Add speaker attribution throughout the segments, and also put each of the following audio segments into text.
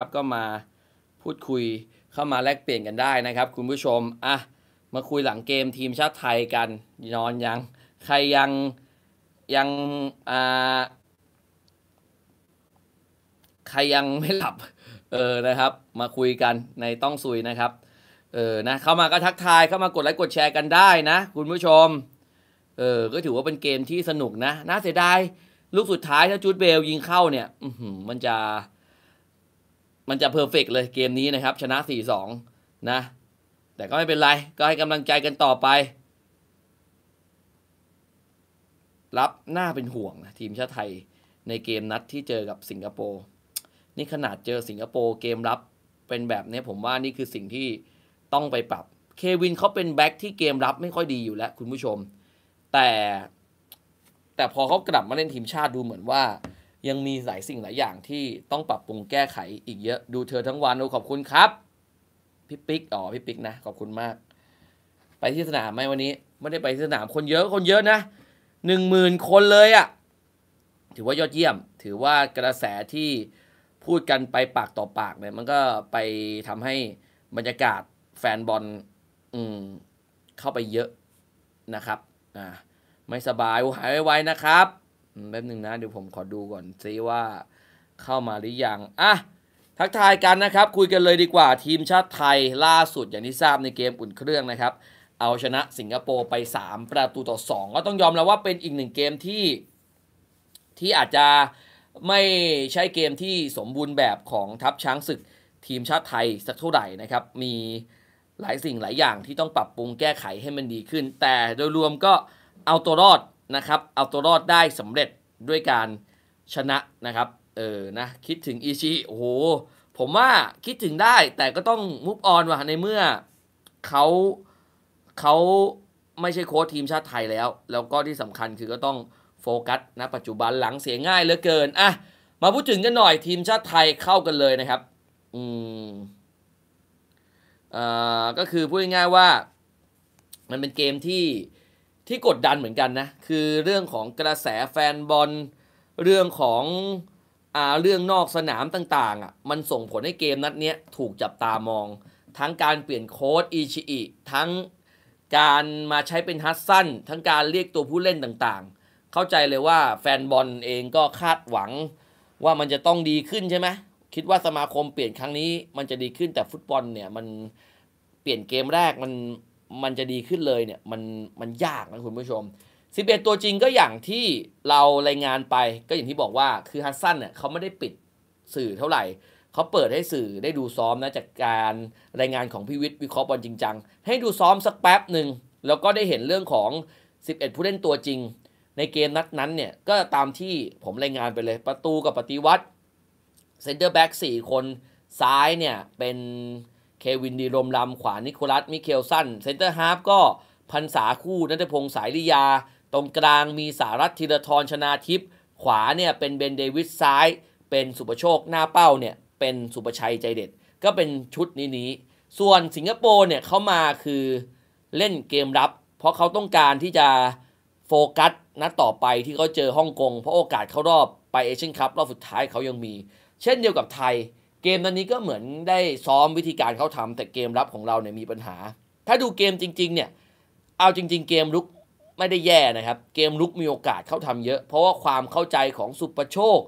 Speaker 1: ครับก็มาพูดคุยเข้ามาแลกเปลี่ยนกันได้นะครับ คุณผู้ชมอะมาคุยหลังเกมทีมชาติไทยกันนอนยัง ใครยังยังอ่าใครยังไม่หลับเออนะครับ มาคุยกันในต้องซุยนะครับเออนะเข้ามาก็ทักทายเข้ามากดไลค์กดแชร์กันได้นะ คุณผู้ชมเออก็ถือว่าเป็นเกมที่สนุกนะน่าเสียดายลูกสุดท้ายถ้าจูดเบลยิงเข้าเนี่ยมันจะ มันจะเพอร์เฟกเลยเกมนี้นะครับ ชนะ 4-2 นะ แต่ก็ไม่เป็นไร ก็ให้กำลังใจกันต่อไป รับหน้าเป็นห่วงนะทีมชาติไทยในเกมนัดที่เจอกับสิงคโปร์นี่ขนาดเจอสิงคโปร์เกมรับเป็นแบบนี้ผมว่านี่คือสิ่งที่ต้องไปปรับ เควินเขาเป็นแบ็คที่เกมรับไม่ค่อยดีอยู่แล้ว คุณผู้ชม แต่ แต่พอเขากลับมาเล่นทีมชาติดูเหมือนว่า ยังมีหลายสิ่งหลายอย่างที่ต้องปรับปรุงแก้ไขอีกเยอะดูเธอทั้งวันโอ้ขอบคุณครับพี่ปิ๊กอ๋อพี่ปิ๊กนะขอบคุณมาก ไปที่สนามไหมวันนี้ ไม่ได้ไปที่สนามคนเยอะคนเยอะนะหนึ่งหมื่นคนเลยอะ่ะ ถือว่ายอดเยี่ยม ถือว่ากระแสที่พูดกันไปปากต่อปากเนี่ยมันก็ไปทำให้บรรยากาศแฟนบอลอืมเข้าไปเยอะนะครับอ่าไม่สบายหายไวๆนะครับ แป๊บหนึ่งนะ เดี๋ยวผมขอดูก่อนซิว่าเข้ามาหรือยังอะทักทายกันนะครับ คุยกันเลยดีกว่าทีมชาติไทยล่าสุดอย่างที่ทราบในเกมอุ่นเครื่องนะครับ เอาชนะสิงคโปร์ไป 3 ประตูต่อ 2 ก็ต้องยอมแล้วว่าเป็นอีกหนึ่งเกมที่ที่อาจจะไม่ใช่เกมที่สมบูรณ์แบบของทัพช้างศึกทีมชาติไทยสักเท่าไหร่นะครับ มีหลายสิ่งหลายอย่างที่ต้องปรับปรุงแก้ไขให้มันดีขึ้น แต่โดยรวมก็เอาตัวรอด นะครับเอาตัวรอดได้สำเร็จด้วยการชนะนะครับเออนะคิดถึงอีชิโอ้โหผมว่าคิดถึงได้แต่ก็ต้องมุฟออนว่ะในเมื่อเขาเขาไม่ใช่โค้ชทีมชาติไทยแล้ว แล้วก็ที่สำคัญคือก็ต้องโฟกัสนะปัจจุบันหลังเสียง่ายเหลือเกินอะมาพูดถึงกันหน่อยทีมชาติไทยเข้ากันเลยนะครับ อืมอ่าก็คือพูดง่ายๆว่า มันเป็นเกมที่ ที่กดดันเหมือนกันนะ คือเรื่องของกระแสแฟนบอล เรื่องของอ่าเรื่องนอกสนามต่างๆอะมันส่งผลให้เกมนัดนี้ถูกจับตามอง ทั้งการเปลี่ยนโค้ดอิชิอิทั้งการมาใช้เป็นฮัตซันทั้งการเรียกตัวผู้เล่นต่างๆ เข้าใจเลยว่าแฟนบอลเองก็คาดหวังว่ามันจะต้องดีขึ้นใช่ไหมคิดว่าสมาคมเปลี่ยนครั้งนี้มันจะดีขึ้นแต่ฟุตบอลเนี่ยมันเปลี่ยนเกมแรกมัน มันจะดีขึ้นเลยเนี่ยมันมันยากนะคุณผู้ชม 11 ตัวจริงก็อย่างที่เรารายงานไปก็อย่างที่บอกว่าคือฮัสซันเนี่ยเขาไม่ได้ปิดสื่อเท่าไหร่เขาเปิดให้สื่อได้ดูซ้อมนะจากการรายงานของพิวิทย์วิเคราะห์บอลจริงจังให้ดูซ้อมสักแป๊บหนึ่งแล้วก็ได้เห็นเรื่องของ 11 ผู้เล่นตัวจริง ในเกมนัดนั้นเนี่ยก็ตามที่ผมรายงานไปเลยประตูกับปฏิวัติเซนเตอร์แบ็ก4คนซ้ายเนี่ยเป็น เควินดีรมลำขวานิโคลัส มิเคลสัน เซนเตอร์ฮาฟก็พันษาคู่นัทพงศ์สายลิยา ตรงกลางมีสารัตธีรทรชนาทิพย์ขวาเนี่ยเป็นเบนเดวิสซ้าย เป็นสุประโชคหน้าเป้าเนี่ยเป็นสุประชัยใจเด็ด ก็เป็นชุดนี้นี้ส่วนสิงคโปร์เนี่ยเขามาคือเล่นเกมรับ เพราะเขาต้องการที่จะโฟกัสนัดต่อไปที่เขาเจอฮ่องกงเพราะโอกาสเข้ารอบไปเอเชียนคัพรอบสุดท้ายเขายังมี เช่นเดียวกับไทย เกมนั้นนี้ก็เหมือนได้ซ้อมวิธีการเขาทำแต่เกมรับของเราเนี่ยมีปัญหา ถ้าดูเกมจริง ๆ เนี่ย เอาจริง ๆ เกมลุกไม่ได้แย่นะครับ เกมลุกมีโอกาสเขาทำเยอะ เพราะว่าความเข้าใจของสุประโชค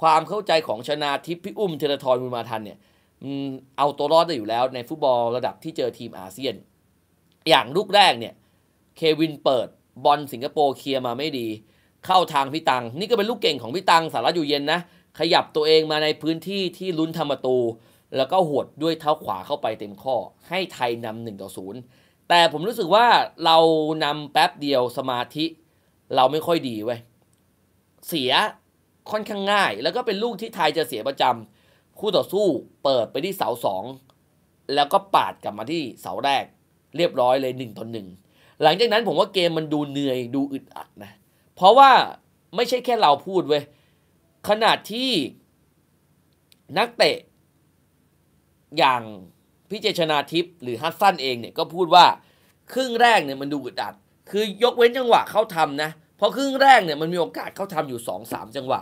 Speaker 1: ความเข้าใจของชนาทิพย์พี่อุ้มเทเลทรบุญมาทันเนี่ยเอาตัวรอดได้อยู่แล้วในฟุตบอลระดับที่เจอทีมอาเซียน อย่างลูกแรกเนี่ยเควินเปิดบอลสิงคโปร์เคลียร์มาไม่ดี เข้าทางพี่ตัง นี่ก็เป็นลูกเก่งของพี่ตังสารัอยู่เย็นนะ ขยับตัวเองมาในพื้นที่ที่ลุ้นทำประตู แล้วก็หวดด้วยเท้าขวาเข้าไปเต็มข้อ ให้ไทยนำหนึ่งต่อศูนย์แต่ผมรู้สึกว่าเรานำแป๊บเดียวสมาธิเราไม่ค่อยดีเว้ยเสียค่อนข้างง่าย แล้วก็เป็นลูกที่ไทยจะเสียประจำคู่ต่อสู้เปิดไปที่เสาสองแล้วก็ปาดกลับมาที่เสาแรก เรียบร้อยเลยหนึ่งต่อหนึ่งหลังจากนั้นผมว่าเกมมันดูเหนื่อยดูอึดอัดนะ เพราะว่าไม่ใช่แค่เราพูดเว้ย ขนาดที่นักเตะ อย่างพี่เจชนาทิพย์หรือฮัสซันเองเนี่ยก็พูดว่าครึ่งแรกเนี่ยมันดูอึดอัด คือยกเว้นจังหวะเข้าทำนะเพราะครึ่งแรกเนี่ยมันมีโอกาสเข้าทำอยู่2อสามจังหวะ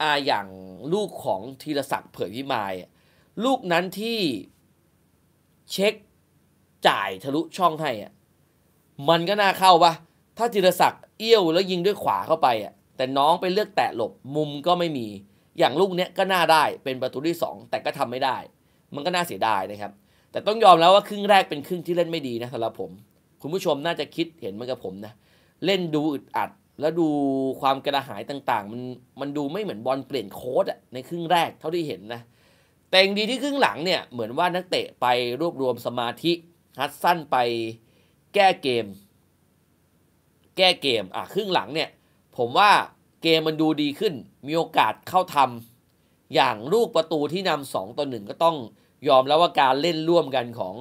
Speaker 1: อ่าอย่างลูกของธีรศักดิ์เผยพิมาย ลูกนั้นที่เช็คจ่ายทะลุช่องให้อะมันก็น่าเข้าปะถ้าจิรศักดิ์เอี้ยวแล้วยิงด้วยขวาเข้าไปอะ แต่น้องไปเลือกแตะหลบมุมก็ไม่มี อย่างลูกเนี้ยก็น่าได้เป็นประตูที่ 2 แต่ก็ทำไม่ได้ มันก็น่าเสียดายนะครับ แต่ต้องยอมแล้วว่าครึ่งแรกเป็นครึ่งที่เล่นไม่ดีนะสำหรับผม คุณผู้ชมน่าจะคิดเห็นเหมือนกับผมนะเล่นดูอึดอัด แล้วดูความกระหายต่างๆ มันมันดูไม่เหมือนบอลเปลี่ยนโค้ดอะในครึ่งแรกเท่าที่เห็นนะแต่งดีที่ครึ่งหลังเนี่ยเหมือนว่านักเตะไปรวบรวมสมาธิฮัดสั้นไปแก้เกม แก้เกมอะครึ่งหลังเนี่ย ผมว่าเกมมันดูดีขึ้น มีโอกาสเข้าทำอย่างลูกประตูที่นำสองต่อหนึ่งก็ต้องยอมแล้วว่าการเล่นร่วมกันของ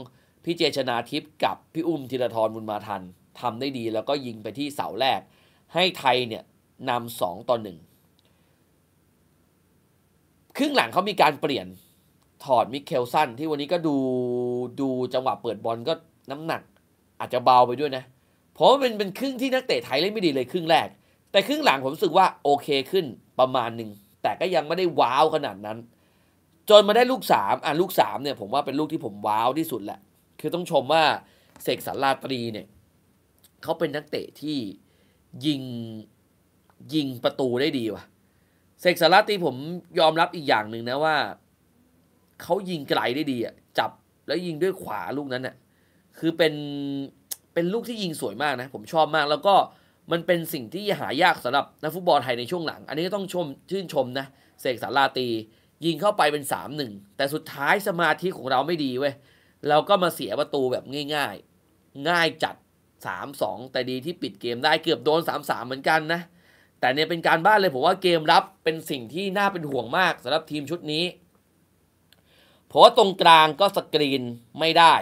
Speaker 1: พี่เจชนาทิพย์กับพี่อุ้มธีรทรบุญมาทันทำได้ดีแล้วก็ยิงไปที่เสาแรก ให้ไทยเนี่ยนำสองต่อหนึ่งครึ่งหลังเขามีการเปลี่ยนถอดมิเคลสันที่วันนี้ก็ดูดูจังหวะเปิดบอลก็น้ำหนัก อาจจะเบาไปด้วยนะ เพราะว่าเป็นเป็นครึ่งที่นักเตะไทยเล่นไม่ดีเลยครึ่งแรก แต่ครึ่งหลังผมรู้สึกว่าโอเคขึ้นประมาณหนึ่งแต่ก็ยังไม่ได้ว้าวขนาดนั้น จนมาได้ลูกสามอะลูกสามเนี่ยผมว่าเป็นลูกที่ผมว้าวที่สุดแหละ คือต้องชมว่าเสกสรราตรีเนี่ยเขาเป็นนักเตะที่ยิงยิงประตูได้ดีว่ะเสกสรราตรีผมยอมรับอีกอย่างหนึ่งนะว่าเขายิงไกลได้ดีอะจับแล้วยิงด้วยขวาลูกนั้นน่ะคือเป็นเป็นลูกที่ยิงสวยมากนะ ผมชอบมากแล้วก็ มันเป็นสิ่งที่หายากสำหรับนักฟุตบอลไทยในช่วงหลัง อันนี้ก็ต้องชมชื่นชมนะเสกสรรลาตี ยิงเข้าไปเป็นสามหนึ่งแต่สุดท้ายสมาธิของเราไม่ดีเว้ยเราก็มาเสียประตูแบบง่าย ๆ ง่ายจัดสามสองแต่ดีที่ปิดเกมได้เกือบโดนสามสามเหมือนกันนะ แต่เนี่ยเป็นการบ้านเลยผมว่าเกมรับเป็นสิ่งที่น่าเป็นห่วงมากสำหรับทีมชุดนี้เพราะว่าตรงกลางก็สกรีนไม่ได้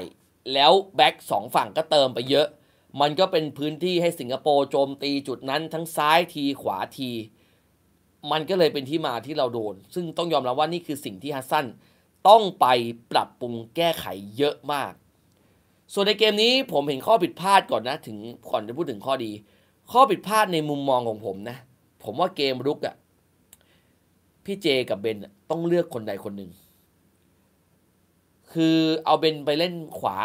Speaker 1: แล้วแบ็กสองฝั่งก็เติมไปเยอะ มันก็เป็นพื้นที่ให้สิงคโปร์โจมตีจุดนั้นทั้งซ้ายทีขวาที มันก็เลยเป็นที่มาที่เราโดน ซึ่งต้องยอมรับว่านี่คือสิ่งที่ฮัสซันต้องไปปรับปรุงแก้ไขเยอะมาก ส่วนในเกมนี้ผมเห็นข้อผิดพลาดก่อนนะถึงก่อนจะพูดถึงข้อดี ข้อผิดพลาดในมุมมองของผมนะ ผมว่าเกมรุกอะ่ะพี่เจกับเบนต้องเลือกคนใดคนหนึ่ง คือเอาเบนไปเล่นขวา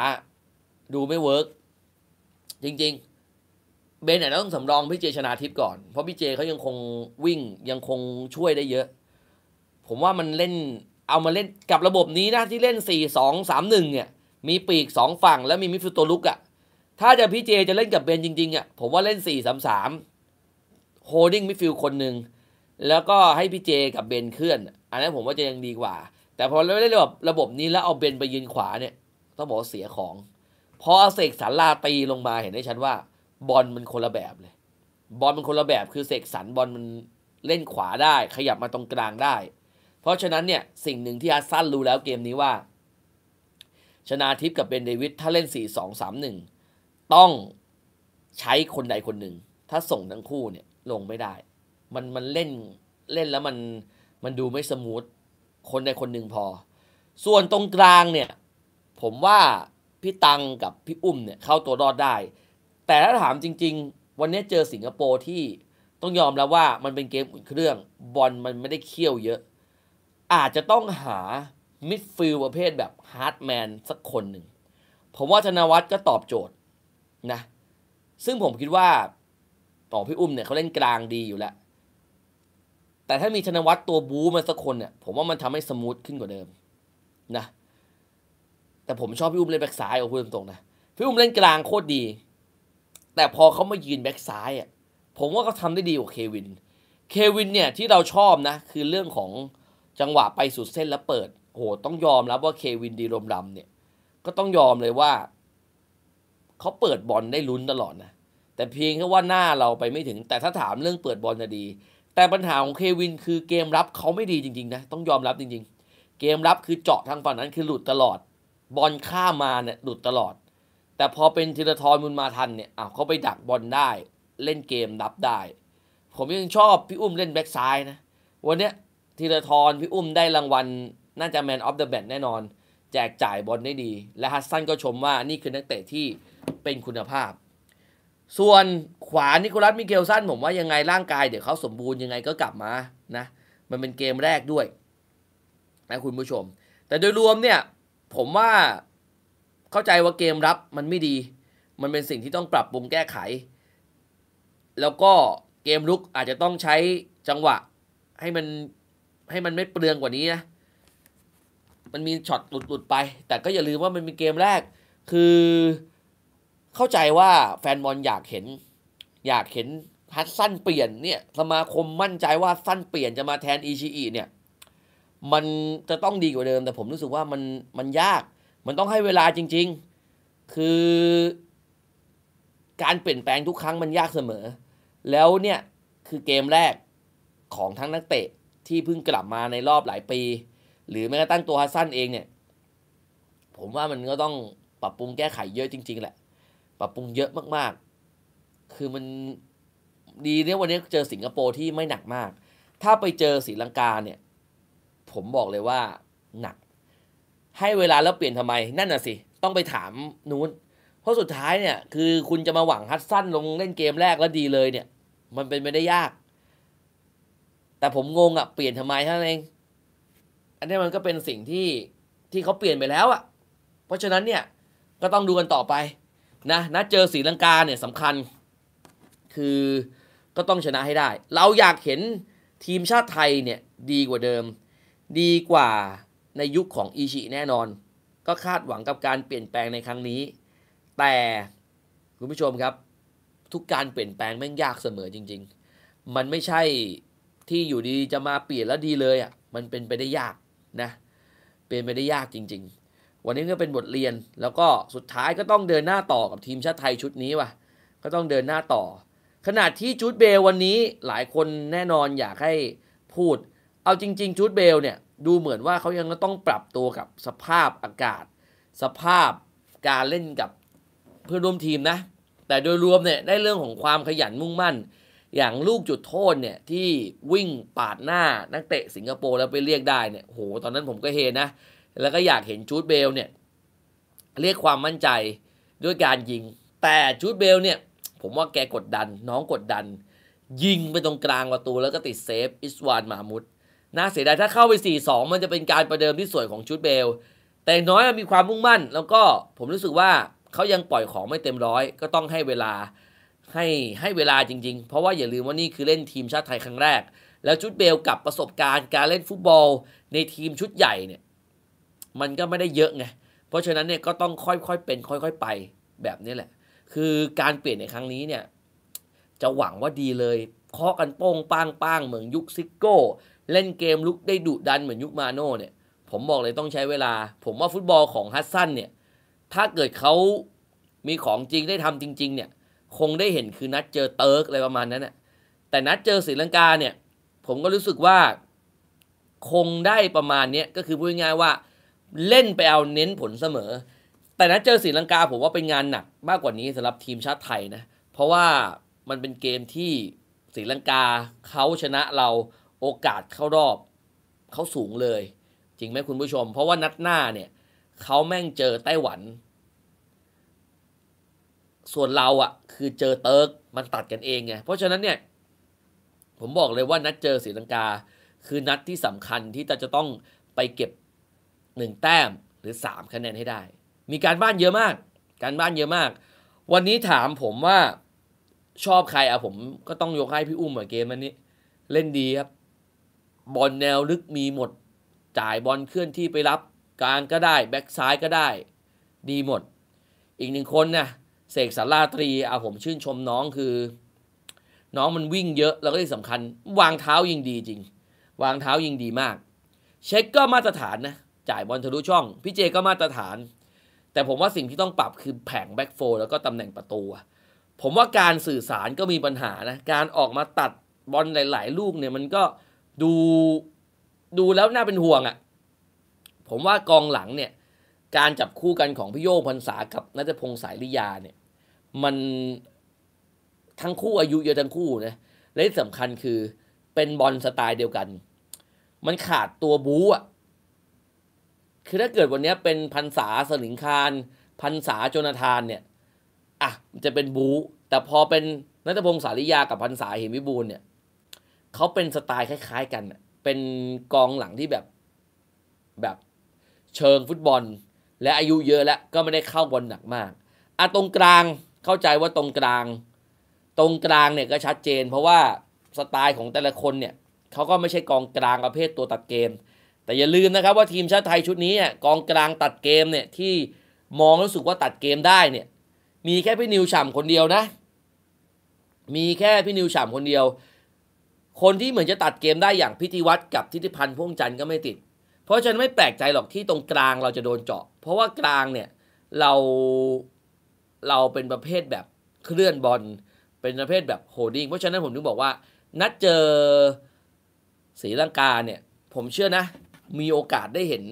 Speaker 1: ดูไม่เวิร์ก จริง ๆ เบนเนี่ยต้องสำรองพี่เจชนาทิพย์ก่อน เพราะพี่เจเขายังคงวิ่งยังคงช่วยได้เยอะ ผมว่ามันเล่นเอามาเล่นกับระบบนี้นะที่เล่นสี่สองสามหนึ่งเนี่ย มีปีกสองฝั่งแล้วมีมิฟิโตลุกอะ่ะถ้าจะพี่เจจะเล่นกับเบนจริงๆอะ่ะผมว่าเล่นสี่สามสามโฮดิ้งมิฟิลคนหนึ่งแล้วก็ให้พี่เจกับเบนเคลื่อน อันนั้นผมว่าจะยังดีกว่า แต่พอเราได้ระบบระบบนี้แล้วเอาเบนไปยืนขวาเนี่ยต้องบอกเสียของ พอเอาเสกสรรลาตีลงมาเห็นได้ชัดว่า บอลมันคนละแบบเลย บอลมันคนละแบบคือเสกสรรบอลมันเล่นขวาได้ ขยับมาตรงกลางได้ เพราะฉะนั้นเนี่ยสิ่งหนึ่งที่อาซันรู้แล้วเกมนี้ว่า ชนาทิพย์กับเบนเดวิดถ้าเล่น 4 2 3 1 ต้องใช้คนใดคนหนึ่ง ถ้าส่งทั้งคู่เนี่ยลงไม่ได้ มันมันเล่นเล่นแล้วมันมันดูไม่สมูทคนใดคนหนึ่งพอ ส่วนตรงกลางเนี่ย ผมว่า พี่ตังกับพี่อุ้มเนี่ยเข้าตัวรอดได้ แต่ถ้าถามจริง ๆ วันนี้เจอสิงคโปร์ที่ต้องยอมแล้วว่ามันเป็นเกมอุ่นเครื่องบอลมันไม่ได้เคี่ยวเยอะ อาจจะต้องหามิดฟิลประเภทแบบฮาร์ดแมนสักคนหนึ่ง ผมว่าธนวัฒน์ก็ตอบโจทย์นะ ซึ่งผมคิดว่าต่อพี่อุ้มเนี่ยเขาเล่นกลางดีอยู่แล้ว แต่ถ้ามีธนวัฒน์ตัวบู๊มาสักคนเนี่ย ผมว่ามันทำให้สมูทขึ้นกว่าเดิมนะ แต่ผมชอบพี่อุ้มเล่นแบ็กซ้ายเอาพูดตรงๆนะพี่อุ้มเล่นกลางโคตรดี แต่พอเขามายืนแบ็กซ้ายอะผมว่าเขาทาได้ดีกว่าเควิน เควินเนี่ยที่เราชอบนะ คือเรื่องของจังหวะไปสุดเส้นแล้วเปิดโหต้องยอมรับว่าเควินดีรมดำเนี่ย ก็ต้องยอมเลยว่าเขาเปิดบอลได้ลุ้นตลอดนะแต่เพียงแค่ว่าหน้าเราไปไม่ถึง แต่ถ้าถามเรื่องเปิดบอลจะดี แต่ปัญหาของเควินคือเกมรับเขาไม่ดีจริงๆนะต้องยอมรับจริง ๆ เกมรับคือเจาะทางฝั่งนั้นคือหลุดตลอด บอลข้ามมาเนี่ยหลุดตลอด แต่พอเป็นธีรทรมุนมาทันเนี่ยอ้าวเขาไปดักบอลได้ เล่นเกมรับได้ ผมยังชอบพี่อุ้มเล่นแบ็กซ้ายนะ วันเนี้ยธีรทรพี่อุ้มได้รางวัล น่าจะแมนออฟเดอะแบทแน่นอน แจกจ่ายบอลได้ดี และฮัสซันก็ชมว่านี่คือนักเตะที่เป็นคุณภาพ ส่วนขวานิโคลัสมิเกลสันผมว่ายังไงร่างกายเดี๋ยวเขาสมบูรณ์ยังไงก็กลับมานะมันเป็นเกมแรกด้วยนะคุณผู้ชม แต่โดยรวมเนี่ย ผมว่าเข้าใจว่าเกมรับมันไม่ดี มันเป็นสิ่งที่ต้องปรับปรุงแก้ไข แล้วก็เกมลุกอาจจะต้องใช้จังหวะ ให้มันให้มันไม่เปลืองกว่านี้นะ มันมีช็อตหลุดๆไป แต่ก็อย่าลืมว่ามันเป็นเกมแรก คือเข้าใจว่าแฟนบอลอยากเห็น อยากเห็นฮัตสั้นเปลี่ยนเนี่ย สมาคมมั่นใจว่าสั้นเปลี่ยนจะมาแทนอีชีอีเนี่ย มันจะต้องดีกว่าเดิม แต่ผมรู้สึกว่ามันมันยาก มันต้องให้เวลาจริง ๆ คือการเปลี่ยนแปลงทุกครั้งมันยากเสมอ แล้วเนี่ยคือเกมแรกของทั้งนักเตะที่เพิ่งกลับมาในรอบหลายปี หรือแม้กระทั่งตัวฮัสซันเองเนี่ย ผมว่ามันก็ต้องปรับปรุงแก้ไขเยอะจริง ๆ แหละ ปรับปรุงเยอะมากๆ คือมันดีเนี่ยวันนี้เจอสิงคโปร์ที่ไม่หนักมาก ถ้าไปเจอศรีลังกาเนี่ย ผมบอกเลยว่าหนัก ให้เวลาแล้วเปลี่ยนทำไม นั่นน่ะสิ ต้องไปถามนู้น เพราะสุดท้ายเนี่ย คือคุณจะมาหวังฮัตสั้นลงเล่นเกมแรกแล้วดีเลยเนี่ย มันเป็นไปได้ยาก แต่ผมงงอะ่ะเปลี่ยนทำไมท่านเอง อันนี้มันก็เป็นสิ่งที่ที่เขาเปลี่ยนไปแล้วอะ่ะ เพราะฉะนั้นเนี่ยก็ต้องดูกันต่อไปนะนัดเจอศรีลังกาเนี่ยสำคัญ คือก็ต้องชนะให้ได้ เราอยากเห็นทีมชาติไทยเนี่ยดีกว่าเดิม ดีกว่าในยุคของอีชิแน่นอน ก็คาดหวังกับการเปลี่ยนแปลงในครั้งนี้ แต่คุณผู้ชมครับ ทุกการเปลี่ยนแปลงแม่งยากเสมอจริง ๆ มันไม่ใช่ที่อยู่ดีจะมาเปลี่ยนแล้วดีเลยอะ่ะมันเป็นไปได้ยากนะเปลี่ยนไปได้ยากจริง ๆ วันนี้ก็เป็นบทเรียนแล้วก็สุดท้ายก็ต้องเดินหน้าต่อกับทีมชาติไทยชุดนี้ว่ะก็ต้องเดินหน้าต่อ ขนาดที่จูดเบลวันนี้หลายคนแน่นอนอยากให้พูด เอาจริง ๆ จูดเบลเนี่ยดูเหมือนว่าเขายังต้องปรับตัวกับสภาพอากาศ สภาพการเล่นกับเพื่อนร่วมทีมนะ แต่โดยรวมเนี่ยได้เรื่องของความขยันมุ่งมั่น อย่างลูกจุดโทษเนี่ยที่วิ่งปาดหน้านักเตะสิงคโปร์แล้วไปเรียกได้เนี่ยโหตอนนั้นผมก็เฮนะ แล้วก็อยากเห็นจูดเบลเนี่ยเรียกความมั่นใจด้วยการยิง แต่จูดเบลเนี่ยผมว่าแกกดดัน น้องกดดัน ยิงไปตรงกลางประตูแล้วก็ติดเซฟอิสวานมามุด น่าเสียดายถ้าเข้าไป 4-2 มันจะเป็นการประเดิมที่สวยของจูดเบล แต่น้อยมีความมุ่งมั่น แล้วก็ผมรู้สึกว่าเขายังปล่อยของไม่เต็มร้อย ก็ต้องให้เวลาให้ให้เวลาจริง ๆ เพราะว่าอย่าลืมว่านี่คือเล่นทีมชาติไทยครั้งแรก แล้วจุดเบลกับประสบการณ์การเล่นฟุตบอลในทีมชุดใหญ่เนี่ยมันก็ไม่ได้เยอะไง เพราะฉะนั้นเนี่ยก็ต้องค่อยๆเป็น ค่อย ๆ ไปแบบนี้แหละ คือการเปลี่ยนในครั้งนี้เนี่ยจะหวังว่าดีเลยเคาะกันโป้งป้างป้างเหมือนยุคซิโก้ เล่นเกมลุกได้ดุดันเหมือนยุคมาโน่เนี่ย ผมบอกเลยต้องใช้เวลา ผมว่าฟุตบอลของฮัสซันเนี่ย ถ้าเกิดเขามีของจริงได้ทำจริง ๆ เนี่ย คงได้เห็นคือนัดเจอเติร์กอะไรประมาณนั้นน่ะแต่นัดเจอศรีลังกาเนี่ย ผมก็รู้สึกว่า คงได้ประมาณนี้ก็คือพูดง่ายๆว่า เล่นไปเอาเน้นผลเสมอ แต่นัดเจอศรีลังกาผมว่าเป็นงานหนักมากกว่านี้สำหรับทีมชาติไทยนะเพราะว่ามันเป็นเกมที่ศรีลังกาเขาชนะเรา โอกาสเข้ารอบเขาสูงเลย จริงไหมคุณผู้ชม เพราะว่านัดหน้าเนี่ยเขาแม่งเจอไต้หวัน ส่วนเราอะ่ะ คือเจอเติร์กมันตัดกันเองไงเพราะฉะนั้นเนี่ย ผมบอกเลยว่านัดเจอศรีลังกา คือนัดที่สำคัญที่จะต้องไปเก็บหนึ่งแต้มหรือสามคะแนนให้ได้ มีการบ้านเยอะมาก การบ้านเยอะมาก วันนี้ถามผมว่าชอบใครอะผมก็ต้องยกให้พี่อุ้มเหมือนเกมอันนี้ เล่นดีครับ บอลแนวลึกมีหมด จ่ายบอลเคลื่อนที่ไปรับกลางก็ได้ แบ็กซ้ายก็ได้ ดีหมด อีกหนึ่งคนนะเสกสาราตรีเอาผมชื่นชมน้องคือ น้องมันวิ่งเยอะแล้วก็ที่สำคัญ วางเท้ายิงดีจริง วางเท้ายิงดีมาก เช็คก็มาตรฐานนะจ่ายบอลทะลุช่อง พี่เจก็มาตรฐาน แต่ผมว่าสิ่งที่ต้องปรับคือแผงแบ็กโฟแล้วก็ตำแหน่งประตูผมว่าการสื่อสารก็มีปัญหานะ การออกมาตัดบอลหลาย ๆ ลูกเนี่ยมันก็ ดูดูแล้วน่าเป็นห่วงอะ่ะ ผมว่ากองหลังเนี่ย การจับคู่กันของพี่โยงพันษากับนัทพงศ์สายลิยาเนี่ย มันทั้งคู่อายุเยอะทั้งคู่นะและที่สำคัญคือเป็นบอลสไตล์เดียวกัน มันขาดตัวบู๊อะคือถ้าเกิดวันนี้เป็นพันษาสลิงคารพันษาโจนาธานเนี่ยอะจะเป็นบู๊แต่พอเป็นนัทพงศ์สาริยากับพันษาเหมวิบูลเนี่ย เขาเป็นสไตล์คล้าย ๆ กัน เป็นกองหลังที่แบบแบบเชิงฟุตบอล และอายุเยอะแล้วก็ไม่ได้เข้าบอลหนักมากอะตรงกลางเข้าใจว่าตรงกลาง ตรงกลางเนี่ยก็ชัดเจน เพราะว่าสไตล์ของแต่ละคนเนี่ยเขาก็ไม่ใช่กองกลางประเภทตัวตัดเกม แต่อย่าลืมนะครับว่าทีมชาติไทยชุดนี้กองกลางตัดเกมเนี่ยที่มองรู้สึกว่าตัดเกมได้เนี่ยมีแค่พี่นิวฉ่ำคนเดียวนะ มีแค่พี่นิวฉ่ำคนเดียว คนที่เหมือนจะตัดเกมได้อย่างพิธีวัตรกับทิติพันธ์พ่วงจันทร์ก็ไม่ติด เพราะฉะนั้นไม่แปลกใจหรอกที่ตรงกลางเราจะโดนเจาะ เพราะว่ากลางเนี่ยเราเราเป็นประเภทแบบเคลื่อนบอลเป็นประเภทแบบโฮดดิ้งเพราะฉะนั้นผมถึงบอกว่า นัดเจอศรีลังกาเนี่ย ผมเชื่อนะ มีโอกาสได้เห็น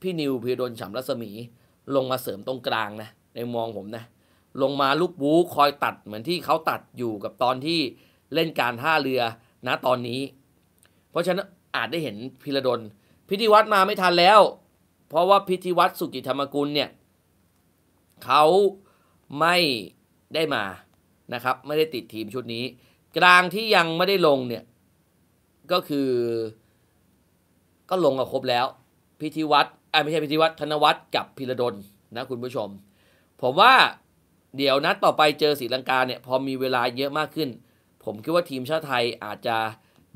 Speaker 1: พี่นิวพีดนฉ่ำรัศมี ลงมาเสริมตรงกลางนะในมองผมนะ ลงมาลูกบูคอยตัดเหมือนที่เขาตัดอยู่กับตอนที่เล่นการท่าเรือ นะตอนนี้ เพราะฉะนั้นอาจได้เห็นพิรดล พิธีวัตรมาไม่ทันแล้ว เพราะว่าพิธีวัตรสุกิธรรมกุลเนี่ยเขาไม่ได้มานะครับ ไม่ได้ติดทีมชุดนี้ กลางที่ยังไม่ได้ลงเนี่ยก็คือ ก็ลงกับครบแล้ว พิธีวัตรไม่ใช่พิธีวัตรธนวัตรกับพิรดลนะคุณผู้ชม ผมว่าเดี๋ยวนัดต่อไปเจอศรีลังกาเนี่ยพอมีเวลาเยอะมากขึ้น ผมคิดว่าทีมชาติไทยอาจจะ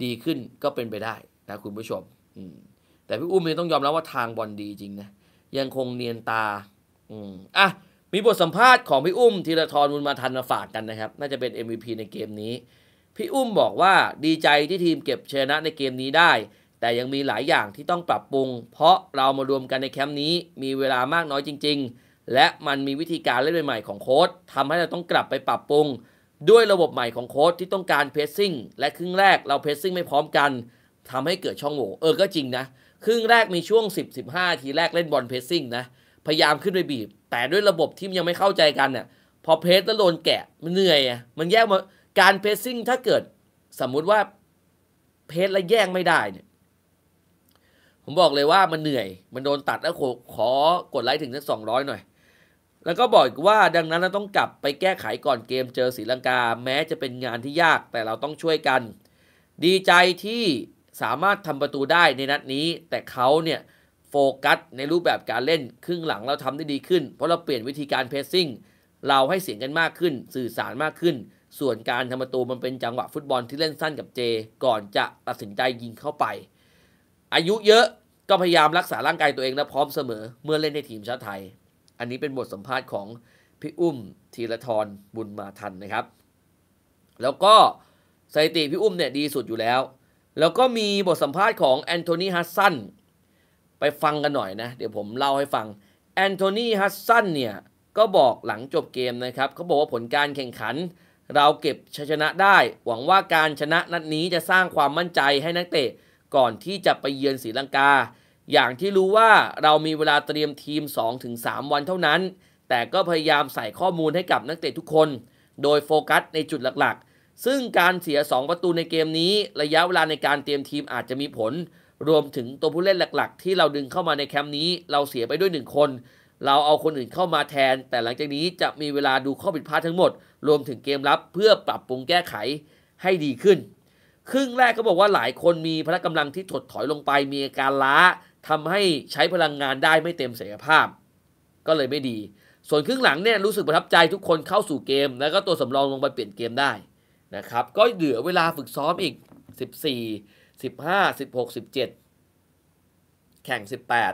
Speaker 1: ดีขึ้นก็เป็นไปได้นะคุณผู้ชมแต่พี่อุ้มเนี่ยต้องยอมรับว่าทางบอลดีจริงนะยังคงเนียนตาอืมอะมีบทสัมภาษณ์ของพี่อุ้มธีรทรบุญมาทันมาฝากกันนะครับ น่าจะเป็น MVP ในเกมนี้ พี่อุ้มบอกว่าดีใจที่ทีมเก็บชนะในเกมนี้ได้ แต่ยังมีหลายอย่างที่ต้องปรับปรุง เพราะเรามารวมกันในแคมป์นี้ มีเวลามากน้อยจริง ๆ และมันมีวิธีการเล่นใหม่ๆของโค้ชทำให้เราต้องกลับไปปรับปรุง ด้วยระบบใหม่ของโค้ชที่ต้องการเพสซิ่งและครึ่งแรกเราเพสซิ่งไม่พร้อมกันทำให้เกิดช่องโหว่เออก็จริงนะ ครึ่งแรกมีช่วง 10-15 ทีแรกเล่นบอลเพสซิ่งนะ พยายามขึ้นไปบีบ แต่ด้วยระบบที่ยังไม่เข้าใจกันเนี่ยพอเพสแล้วโดนแกะมันเหนื่อยอะมันแยกมาการเพสซิ่งถ้าเกิดสมมุติว่าเพสแล้วแย่งไม่ได้เนี่ยผมบอกเลยว่ามันเหนื่อย มันโดนตัดแล้วขอขอกดไลค์ถึงสักสองร้อยหน่อย แล้วก็บอกว่าดังนั้นเราต้องกลับไปแก้ไขก่อนเกมเจอศรีลังกา แม้จะเป็นงานที่ยากแต่เราต้องช่วยกัน ดีใจที่สามารถทำประตูได้ในนัดนี้ แต่เขาเนี่ยโฟกัสในรูปแบบการเล่นครึ่งหลังเราทำได้ดีขึ้น เพราะเราเปลี่ยนวิธีการเพสซิ่งเราให้เสียงกันมากขึ้น สื่อสารมากขึ้น ส่วนการทำประตูมันเป็นจังหวะฟุตบอลที่เล่นสั้นกับเจ ก่อนจะตัดสินใจยิงเข้าไป อายุเยอะก็พยายามรักษาร่างกายตัวเองและพร้อมเสมอ เมื่อเล่นในทีมชาติไทย อันนี้เป็นบทสัมภาษณ์ของพี่อุ้มธีรทรบุญมาทันนะครับ แล้วก็สถิติพี่อุ้มเนี่ยดีสุดอยู่แล้ว แล้วก็มีบทสัมภาษณ์ของแอนโทนีฮัสซันไปฟังกันหน่อยนะ เดี๋ยวผมเล่าให้ฟังแอนโทนีฮัสซันเนี่ย ก็บอกหลังจบเกมนะครับเขาบอกว่าผลการแข่งขัน เราเก็บชัยชนะได้ หวังว่าการชนะนัดนี้จะสร้างความมั่นใจให้นักเตะก่อนที่จะไปเยือนศรีลังกา อย่างที่รู้ว่าเรามีเวลาเตรียมทีม 2-3 วันเท่านั้น แต่ก็พยายามใส่ข้อมูลให้กับนักเตะทุกคน โดยโฟกัสในจุดหลักๆ ซึ่งการเสีย 2 ประตูในเกมนี้ ระยะเวลาในการเตรียมทีมอาจจะมีผล รวมถึงตัวผู้เล่นหลักๆ ที่เราดึงเข้ามาในแคมป์นี้ เราเสียไปด้วย 1 คน เราเอาคนอื่นเข้ามาแทน แต่หลังจากนี้จะมีเวลาดูข้อผิดพลาดทั้งหมด รวมถึงเกมรับเพื่อปรับปรุงแก้ไขให้ดีขึ้น ครึ่งแรกก็บอกว่าหลายคนมีพละกำลังที่ถดถอยลงไปมีอาการล้า ทำให้ใช้พลังงานได้ไม่เต็มศักยภาพ ก็เลยไม่ดี ส่วนครึ่งหลังเนี่ยรู้สึกประทับใจทุกคนเข้าสู่เกม แล้วก็ตัวสำรองลงไปเปลี่ยนเกมได้นะครับ ก็เหลือเวลาฝึกซ้อมอีก 14 15 16 17 แข่ง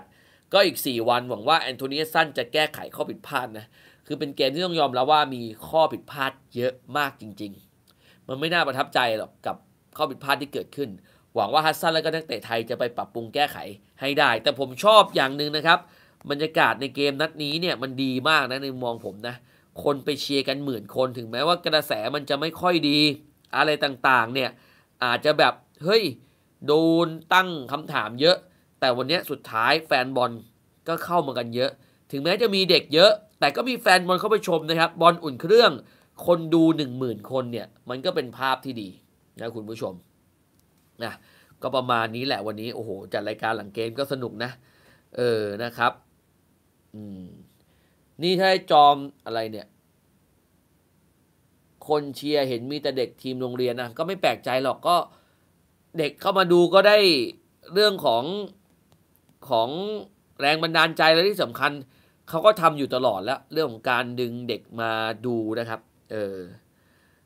Speaker 1: 18 ก็อีก 4 วันหวังว่าแอนโทนีสันจะแก้ไขข้อผิดพลาดนะ คือเป็นเกมที่ต้องยอมแล้วว่ามีข้อผิดพลาดเยอะมากจริง ๆ มันไม่น่าประทับใจหรอกกับข้อผิดพลาดที่เกิดขึ้น หวังว่าฮัสซันและก็นักเตะไทยจะไปปรับปรุงแก้ไขให้ได้ แต่ผมชอบอย่างหนึ่งนะครับ บรรยากาศในเกมนัดนี้เนี่ยมันดีมากนะในมองผมนะ คนไปเชียร์กันหมื่นคนถึงแม้ว่ากระแสมันจะไม่ค่อยดี อะไรต่างๆเนี่ยอาจจะแบบเฮ้ยโดนตั้งคำถามเยอะ แต่วันนี้สุดท้ายแฟนบอลก็เข้ามากันเยอะ ถึงแม้จะมีเด็กเยอะ แต่ก็มีแฟนบอลเข้าไปชมนะครับ บอลอุ่นเครื่อง คนดูหนึ่งหมื่นคนเนี่ย มันก็เป็นภาพที่ดีนะคุณผู้ชม นะก็ประมาณนี้แหละวันนี้โอ้โหจัดรายการหลังเกมก็สนุกนะ เออนะครับ อืม นี่ถ้าจอมอะไรเนี่ย คนเชียร์เห็นมีแต่เด็กทีมโรงเรียนนะก็ไม่แปลกใจหรอกก็เด็กเข้ามาดูก็ได้เรื่องของของแรงบันดาลใจและที่สำคัญเขาก็ทำอยู่ตลอดแล้ว เรื่องของการดึงเด็กมาดูนะครับ เออ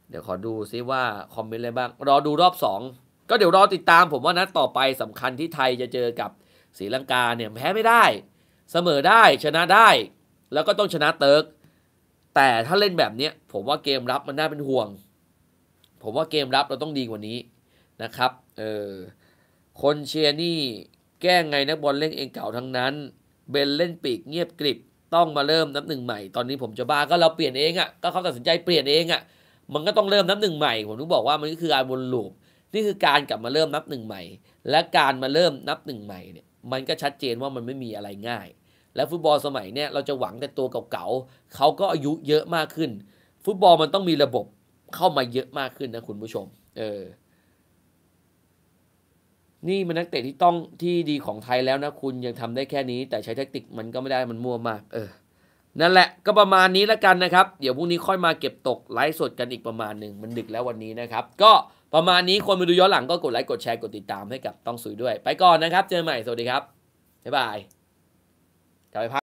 Speaker 1: เดี๋ยวขอดูซิว่าคอมเมนต์อะไรบ้าง รอดูรอบสอง ก็เดี๋ยวรอติดตามผมว่านัดต่อไปสำคัญที่ไทยจะเจอกับศรีลังกาเนี่ยแพ้ไม่ได้ เสมอได้ชนะได้ แล้วก็ต้องชนะเติร์กแต่ถ้าเล่นแบบเนี้ยผมว่าเกมรับมันน่าเป็นห่วง ผมว่าเกมรับเราต้องดีกว่านี้นะครับเออคนเชียร์นี่แก้งไงนักบอลเล่นเองเก่าทั้งนั้น เบนเล่นปีกเงียบกริบต้องมาเริ่มนับหนึ่งใหม่ ตอนนี้ผมจะบ้าก็เราเปลี่ยนเองอะ่ะก็เขาตัดสินใจเปลี่ยนเองอะ่ะมันก็ต้องเริ่มนับหนึ่งใหม่ผมถึงบอกว่ามันก็คือการวนลูป นี่คือการกลับมาเริ่มนับหนึ่งใหม่ และการมาเริ่มนับหนึ่งใหม่เนี่ยมันก็ชัดเจนว่ามันไม่มีอะไรง่าย และฟุตบอลสมัยเนี่ยเราจะหวังแต่ตัวเก่าๆเขาก็อายุเยอะมากขึ้น ฟุตบอลมันต้องมีระบบเข้ามาเยอะมากขึ้นนะคุณผู้ชม เออ นี่มันนักเตะที่ต้องที่ดีของไทยแล้วนะคุณยังทำได้แค่นี้ แต่ใช้แทคติกมันก็ไม่ได้มันมั่วมาก เออนั่นแหละก็ประมาณนี้แล้วกันนะครับ เดี๋ยวพรุ่งนี้ค่อยมาเก็บตกไลฟ์สดกันอีกประมาณหนึ่งมันดึกแล้ววันนี้นะครับ ก็ ประมาณนี้คนมาดูย้อนหลังก็กดไลค์กดแชร์กดติดตามให้กับต้องสุยด้วย ไปก่อนนะครับ เจอใหม่สวัสดีครับบ๊ายบายกลับไปพัก